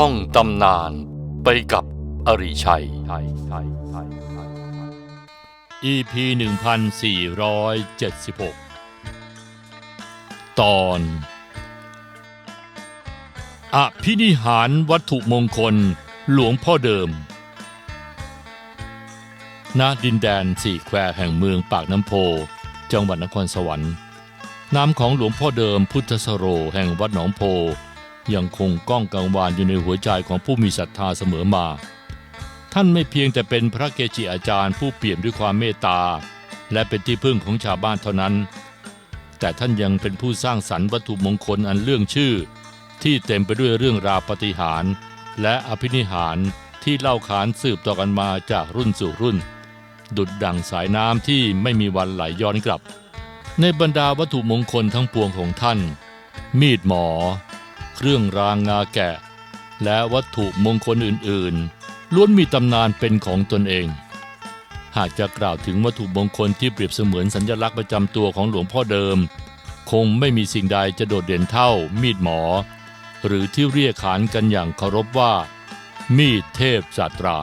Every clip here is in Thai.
ท่องตำนานไปกับอริชัย EP 1476 ตอน อภินิหารวัตถุมงคลหลวงพ่อเดิม ณ ดินแดนสี่แควแห่งเมืองปากน้ำโพ จังหวัดนครสวรรค์ นามของหลวงพ่อเดิมพุทธสโรแห่งวัดหนองโพ ยังคงก้องกังวานอยู่ในหัวใจของผู้มีศรัทธาเสมอมา ท่านไม่เพียงแต่เป็นพระเกจิอาจารย์ผู้เปี่ยมด้วยความเมตตา และเป็นที่พึ่งของชาวบ้านเท่านั้น แต่ท่านยังเป็นผู้สร้างสรรค์วัตถุมงคลอันเรื่องชื่อ ที่เต็มไปด้วยเรื่องราวปฏิหารและอภินิหารที่เล่าขานสืบต่อกันมาจากรุ่นสู่รุ่น ดุดดังสายน้ำที่ไม่มีวันไหลย้อนกลับ ในบรรดาวัตถุมงคลทั้งปวงของท่าน มีดหมอ รื่องรางงาแกะ และวัตถุมงคลอื่นๆ ล้วนมีตำนานเป็นของตนเอง หากจะกล่าวถึงวัตถุมงคลที่เปรียบเสมือนสัญลักษณ์ประจำตัวของหลวงพ่อเดิม คงไม่มีสิ่งใดจะโดดเด่นเท่า มีดหมอ หรือที่เรียกขานกันอย่างเคารพว่า มีดเทพศาตรา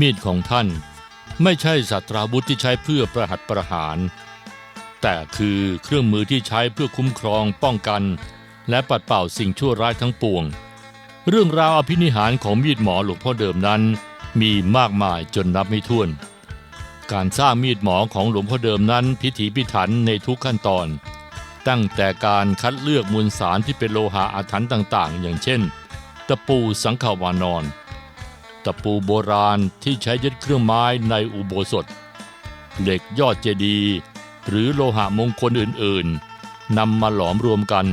มีดของท่าน ไม่ใช่ศาตราวุธที่ใช้เพื่อประหัตประหารแต่คือเครื่องมือที่ใช้เพื่อคุ้มครองป้องกัน และปัดเป่าสิ่งชั่วร้ายทั้งปวง เรื่องราวอภินิหารของมีดหมอหลวงพ่อเดิมนั้น มีมากมายจนนับไม่ถ้วน การสร้างมีดหมอของหลวงพ่อเดิมนั้นพิถีพิถันในทุกขั้นตอน ตั้งแต่การคัดเลือกมวลสารที่เป็นโลหะอาถรรพ์ต่างๆ อย่างเช่น ตะปูสังขวานอน ตะปูโบราณที่ใช้ยึดเครื่องไม้ในอุโบสถ เหล็กยอดเจดีย์หรือโลหะมงคลอื่นๆนำมาหลอมรวมกัน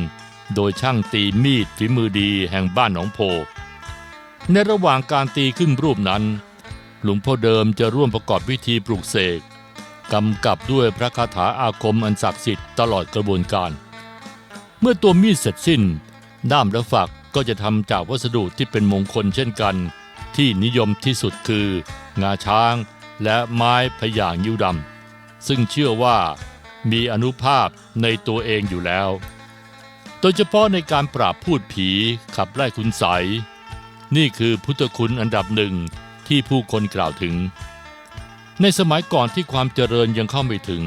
โดยช่างตีมีดฝีมือดีแห่งบ้านหนองโพ ในระหว่างการตีขึ้นรูปนั้น หลวงพ่อเดิมจะร่วมประกอบพิธีปลุกเสกกำกับด้วยพระคาถาอาคมอันศักดิ์สิทธิ์ตลอดกระบวนการ เมื่อตัวมีดเสร็จสิ้น ด้ามและฝักก็จะทำจากวัสดุที่เป็นมงคลเช่นกัน ที่นิยมที่สุดคือ งาช้างและไม้พยางยิ้วดำซึ่งเชื่อว่ามีอนุภาพในตัวเองอยู่แล้ว โดยเฉพาะในการปราบพูดผีขับไล่คุณใสยนี่คือพุทธคุณอันดับหนึ่งที่ผู้คนกล่าวถึง ในสมัยก่อนที่ความเจริญยังเข้าไม่ถึง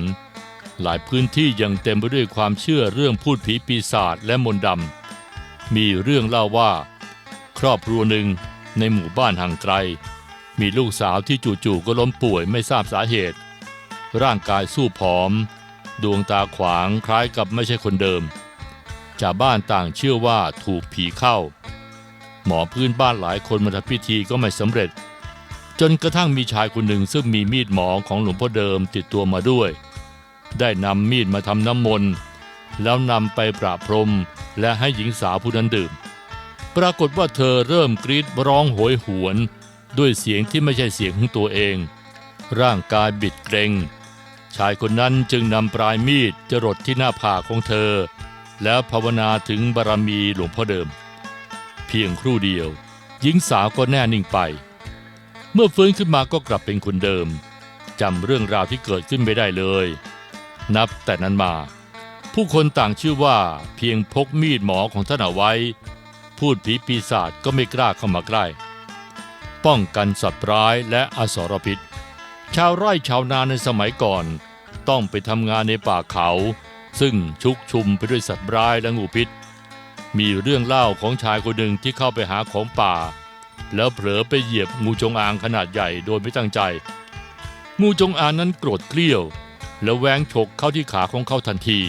หลายพื้นที่ยังเต็มไปด้วยความเชื่อเรื่องพูดผีปีศาจและมนต์ดำมีเรื่องเล่าว่า ครอบครัวหนึ่งในหมู่บ้านห่างไกล มีลูกสาวที่จู่ๆก็ล้มป่วยไม่ทราบสาเหตุ ร่างกายสู้ผอม ดวงตาขวางคล้ายกับไม่ใช่คนเดิม ชาวบ้านต่างเชื่อว่าถูกผีเข้า หมอพื้นบ้านหลายคนมาทำพิธีก็ไม่สำเร็จ จนกระทั่งมีชายคนหนึ่งซึ่งมีมีดหมอของหลวงพ่อเดิมติดตัวมาด้วย ได้นำมีดมาทำน้ำมนต์แล้วนำไปประพรมและให้หญิงสาวผู้นั้นดื่ม ปรากฏว่าเธอเริ่มกรีดร้องโหยหวน ด้วยเสียงที่ไม่ใช่เสียงของตัวเอง ร่างกายบิดเกรงชายคนนั้นจึงนำปลายมีดจรดที่หน้าผากของเธอ แล้วภาวนาถึงบารมีหลวงพ่อเดิม เพียงครู่เดียว หญิงสาวก็แน่นิ่งไป เมื่อฟื้นขึ้นมาก็กลับเป็นคนเดิมจำเรื่องราวที่เกิดขึ้นไม่ได้เลย นับแต่นั้นมา ผู้คนต่างชื่อว่าเพียงพกมีดหมอของท่านเอาไว้ พูดผีปีศาจก็ไม่กล้าเข้ามาใกล้ ป้องกันสัตว์ร้ายและอสรพิษ ชาวไร่ชาวนาในสมัยก่อน ต้องไปทำงานในป่าเขา ซึ่งชุกชุมไปด้วยสัตว์ร้ายและงูพิษ มีเรื่องเล่าของชายคนหนึ่งที่เข้าไปหาของป่า แล้วเผลอไปเหยียบงูจงอางขนาดใหญ่โดยไม่ตั้งใจ งูจงอางนั้นโกรธเกลี้ยว แล้วแหวงฉกเข้าที่ขาของเขาทันที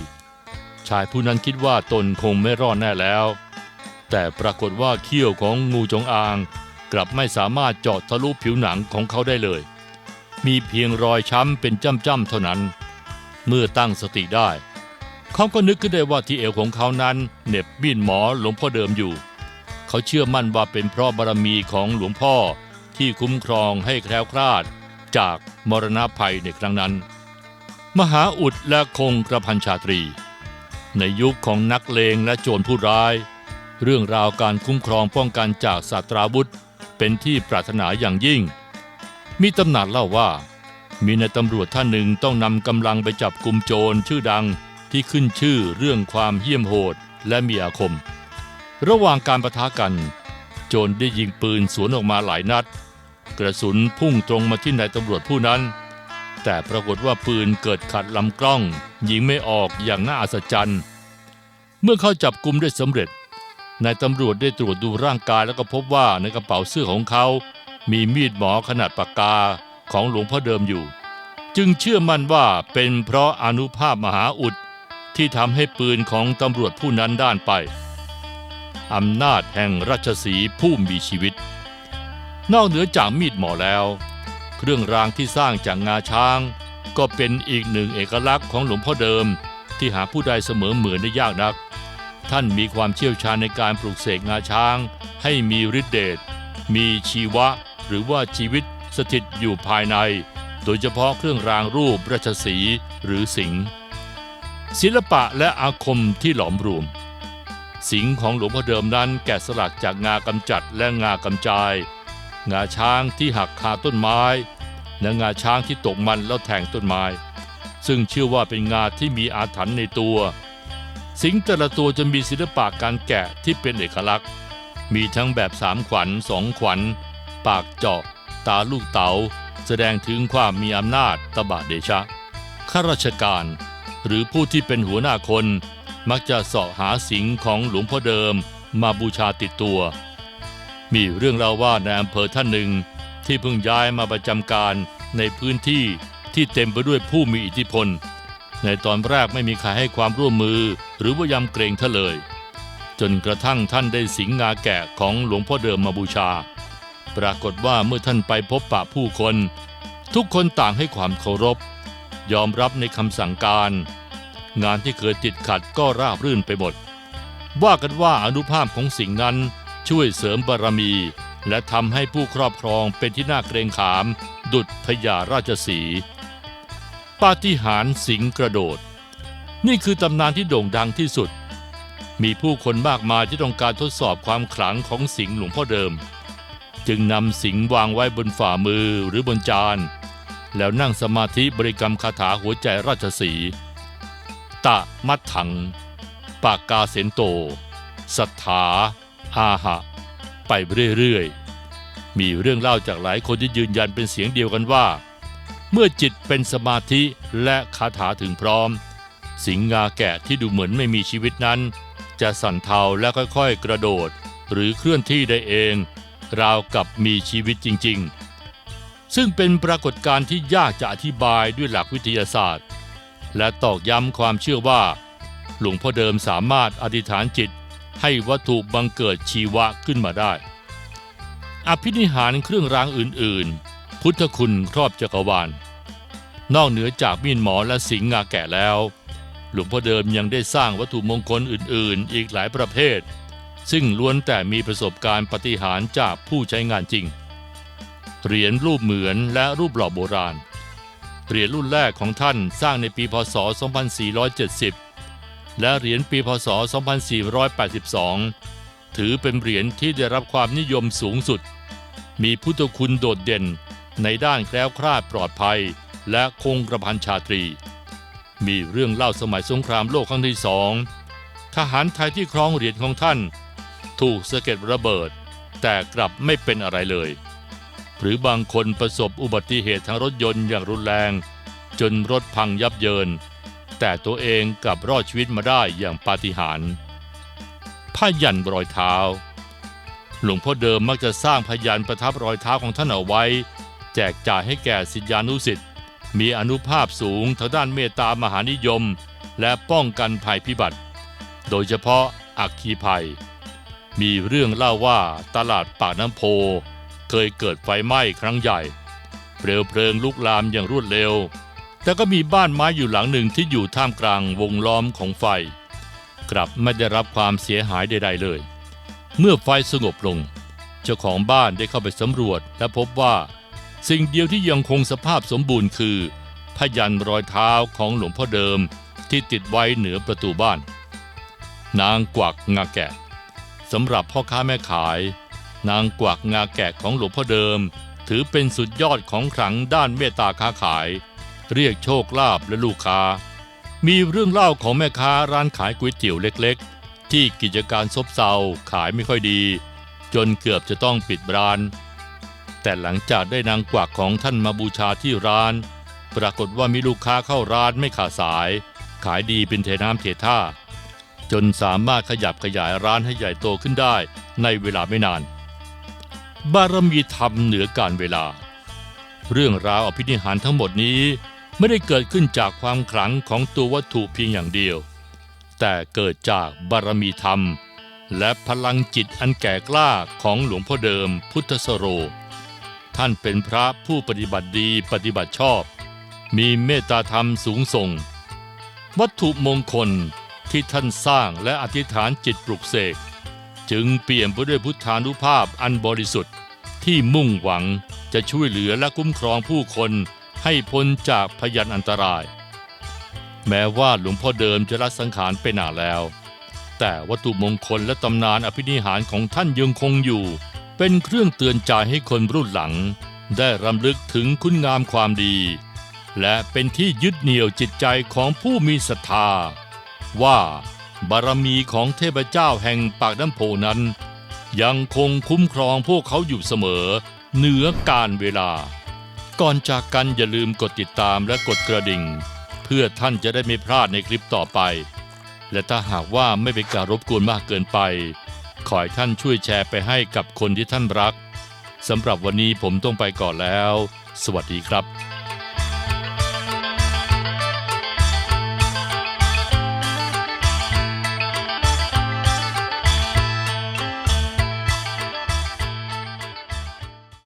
ชายผู้นั้นคิดว่าตนคงไม่รอดแน่แล้ว แต่ปรากฏว่าเขี้ยวของงูจงอาง กลับไม่สามารถเจาะทะลุผิวหนังของเขาได้เลย มีเพียงรอยช้ำเป็นจ้ำๆเท่านั้นเมื่อตั้งสติได้ เขาก็นึกขึ้นได้ว่าที่เอวของเขานั้นเหน็บมีดหมอหลวงพ่อเดิมอยู่ เขาเชื่อมั่นว่าเป็นเพราะบารมีของหลวงพ่อที่คุ้มครองให้แคล้วคลาดจากมรณะภัยในครั้งนั้น มหาอุดและคงกระพันชาตรี ในยุคของนักเลงและโจรผู้ร้าย เรื่องราวการคุ้มครองป้องกันจากสัตราวุธ เป็นที่ปรารถนาอย่างยิ่ง มีตำนานเล่าว่า มีนายตำรวจท่านหนึ่งต้องนำกำลังไปจับกลุ่มโจรชื่อดัง ที่ขึ้นชื่อเรื่องความเหี้ยมโหดและมีอาคม ระหว่างการประทะกัน โจรได้ยิงปืนสวนออกมาหลายนัด กระสุนพุ่งตรงมาที่นายตำรวจผู้นั้น แต่ปรากฏว่าปืนเกิดขัดลำกล้อง ยิงไม่ออกอย่างน่าอัศจรรย์ เมื่อเข้าจับกลุ่มได้สำเร็จนายตำรวจได้ตรวจดูร่างกายแล้วก็พบว่าในกระเป๋าเสื้อของเขา มีมีดหมอขนาดปากกาของหลวงพ่อเดิมอยู่ จึงเชื่อมั่นว่าเป็นเพราะอนุภาพมหาอุด ที่ทำให้ปืนของตำรวจผู้นั้นด้านไปอำนาจแห่งราชสีผู้มีชีวิต นอกเหนือจากมีดหมอแล้ว เครื่องรางที่สร้างจากงาช้าง ก็เป็นอีกหนึ่งเอกลักษณ์ของหลวงพ่อเดิม ที่หาผู้ใดเสมอเหมือนได้ยากนัก ท่านมีความเชี่ยวชาญในการปลูกเสกงาช้าง ให้มีฤทธิเดชมีชีวะ หรือว่าชีวิตสถิตอยู่ภายใน โดยเฉพาะเครื่องรางรูปราชสีห์หรือสิงห์ ศิลปะและอาคมที่หลอมรวม สิงของหลวงพ่อเดิมนั้นแกะสลักจากงากำจัดและงากำจาย งาช้างที่หักคาต้นไม้และงาช้างที่ตกมันแล้วแทงต้นไม้ ซึ่งเชื่อว่าเป็นงาที่มีอาถรรพ์ในตัว สิงแต่ละตัวจะมีศิลปะการแกะที่เป็นเอกลักษณ์ มีทั้งแบบสามขวัญสองขวัญ ปากเจาะ ตาลูกเต๋าแสดงถึงความมีอำนาจตบะเดชะข้าราชการ หรือผู้ที่เป็นหัวหน้าคน มักจะเสาะหาสิงของหลวงพ่อเดิมมาบูชาติดตัว มีเรื่องเล่าว่าในอำเภอท่านหนึ่ง ที่เพิ่งย้ายมาประจำการในพื้นที่ที่เต็มไปด้วยผู้มีอิทธิพล ในตอนแรกไม่มีใครให้ความร่วมมือ หรือว่ายำเกรงท่านเลย จนกระทั่งท่านได้สิงงาแกะของหลวงพ่อเดิมมาบูชา ปรากฏว่าเมื่อท่านไปพบปะผู้คน ทุกคนต่างให้ความเคารพ ยอมรับในคำสั่งการ งานที่เคยติดขัดก็ราบรื่นไปหมด ว่ากันว่าอนุภาพของสิ่งนั้นช่วยเสริมบารมี และทำให้ผู้ครอบครองเป็นที่น่าเกรงขาม ดุจพญาราชสีปาฏิหาริย์สิงกระโดด นี่คือตำนานที่โด่งดังที่สุด มีผู้คนมากมายที่ต้องการทดสอบความขลังของสิงหลวงพ่อเดิม จึงนำสิงวางไว้บนฝ่ามือหรือบนจาน แล้วนั่งสมาธิบริกรรมคาถาหัวใจราชสี ตะมัดถัง ปากกาเสนโต สัทธา อาหะ ไปเรื่อยๆ มีเรื่องเล่าจากหลายคนที่ยืนยันเป็นเสียงเดียวกันว่า เมื่อจิตเป็นสมาธิและคาถาถึงพร้อม สิงห์งาแกะที่ดูเหมือนไม่มีชีวิตนั้น จะสั่นเทาและค่อยๆ กระโดด หรือเคลื่อนที่ได้เอง ราวกับมีชีวิตจริงๆ ซึ่งเป็นปรากฏการณ์ที่ยากจะอธิบายด้วยหลักวิทยาศาสตร์ และตอกย้ำความเชื่อว่า หลวงพ่อเดิมสามารถอธิษฐานจิตให้วัตถุบังเกิดชีวะขึ้นมาได้ อภินิหารเครื่องรางอื่น ๆ พุทธคุณครอบจักรวาล นอกเหนือจากมีดหมอและสิงห์งาแก่แล้ว หลวงพ่อเดิมยังได้สร้างวัตถุมงคลอื่น ๆ อีกหลายประเภท ซึ่งล้วนแต่มีประสบการณ์ปฏิหารจากผู้ใช้งานจริง เหรียญรูปเหมือนและรูปหล่อโบราณ เหรียญรุ่นแรกของท่านสร้างในปีพศ 2470 และเหรียญปีพศ 2482 ถือเป็นเหรียญที่ได้รับความนิยมสูงสุด มีพุทธคุณโดดเด่นในด้านแคล้วคลาดปลอดภัย และคงกระพันชาตรี มีเรื่องเล่าสมัยสงครามโลกครั้งที่สองทหารไทยที่ครองเหรียญของท่าน ถูกสะเก็ดระเบิด แต่กลับไม่เป็นอะไรเลย หรือบางคนประสบอุบัติเหตุทางรถยนต์อย่างรุนแรง จนรถพังยับเยิน แต่ตัวเองกลับรอดชีวิตมาได้อย่างปาฏิหาริย์ผ้ายันรอยเท้า หลวงพ่อเดิมมักจะสร้างพยันประทับรอยเท้าของท่านเอาไว้ แจกจ่ายให้แก่ศิษยานุสิษย์มีอนุภาพสูงทางด้านเมตตามหานิยม และป้องกันภัยพิบัติ โดยเฉพาะอัคคีภัย มีเรื่องเล่าว่าตลาดปากน้ำโพ เคยเกิดไฟไหม้ครั้งใหญ่ เปลวเพลิงลุกลามอย่างรวดเร็ว แต่ก็มีบ้านไม้อยู่หลังหนึ่งที่อยู่ท่ามกลางวงล้อมของไฟ กลับไม่ได้รับความเสียหายใดๆเลย เมื่อไฟสงบลง เจ้าของบ้านได้เข้าไปสำรวจและพบว่า สิ่งเดียวที่ยังคงสภาพสมบูรณ์คือพยันรอยเท้าของหลวงพ่อเดิมที่ติดไว้เหนือประตูบ้าน นางกวักงาแกะสำหรับพ่อค้าแม่ขาย นางกวักงาแกะของหลวงพ่อเดิม ถือเป็นสุดยอดของขลังด้านเมตตาค้าขาย เรียกโชคลาภและลูกค้า มีเรื่องเล่าของแม่ค้าร้านขายก๋วยเตี๋ยวเล็กๆ ที่กิจการซบเซาขายไม่ค่อยดี จนเกือบจะต้องปิดร้าน แต่หลังจากได้นางกวักของท่านมาบูชาที่ร้าน ปรากฏว่ามีลูกค้าเข้าร้านไม่ขาดสาย ขายดีเป็นเทน้ำเทท่า จนสามารถขยับขยายร้านให้ใหญ่โตขึ้นได้ในเวลาไม่นาน บารมีธรรมเหนือการเวลา เรื่องราวอภินิหารทั้งหมดนี้ไม่ได้เกิดขึ้นจากความขลังของตัววัตถุเพียงอย่างเดียว แต่เกิดจากบารมีธรรม และพลังจิตอันแก่กล้าของหลวงพ่อเดิมพุทธสโร ท่านเป็นพระผู้ปฏิบัติดีปฏิบัติชอบ มีเมตตาธรรมสูงส่ง วัตถุมงคลที่ท่านสร้างและอธิษฐานจิตปลุกเสก จึงเปี่ยมไปด้วยพุทธานุภาพอันบริสุทธิ์ ที่มุ่งหวังจะช่วยเหลือและคุ้มครองผู้คนให้พ้นจากพยันอันตราย แม้ว่าหลวงพ่อเดิมจะละสังขารไปนานแล้ว แต่วัตถุมงคลและตำนานอภินิหารของท่านยังคงอยู่ เป็นเครื่องเตือนใจให้คนรุ่นหลัง ได้รำลึกถึงคุณงามความดี และเป็นที่ยึดเหนี่ยวจิตใจของผู้มีศรัทธา ว่า บารมีของเทพเจ้าแห่งปากน้ำโพนั้น ยังคงคุ้มครองพวกเขาอยู่เสมอ เหนือการเวลา ก่อนจากกันอย่าลืมกดติดตามและกดกระดิ่ง เพื่อท่านจะได้ไม่พลาดในคลิปต่อไป และถ้าหากว่าไม่เป็นการรบกวนมากเกินไป ขอให้ท่านช่วยแชร์ไปให้กับคนที่ท่านรักสำหรับวันนี้ผมต้องไปก่อนแล้ว สวัสดีครับ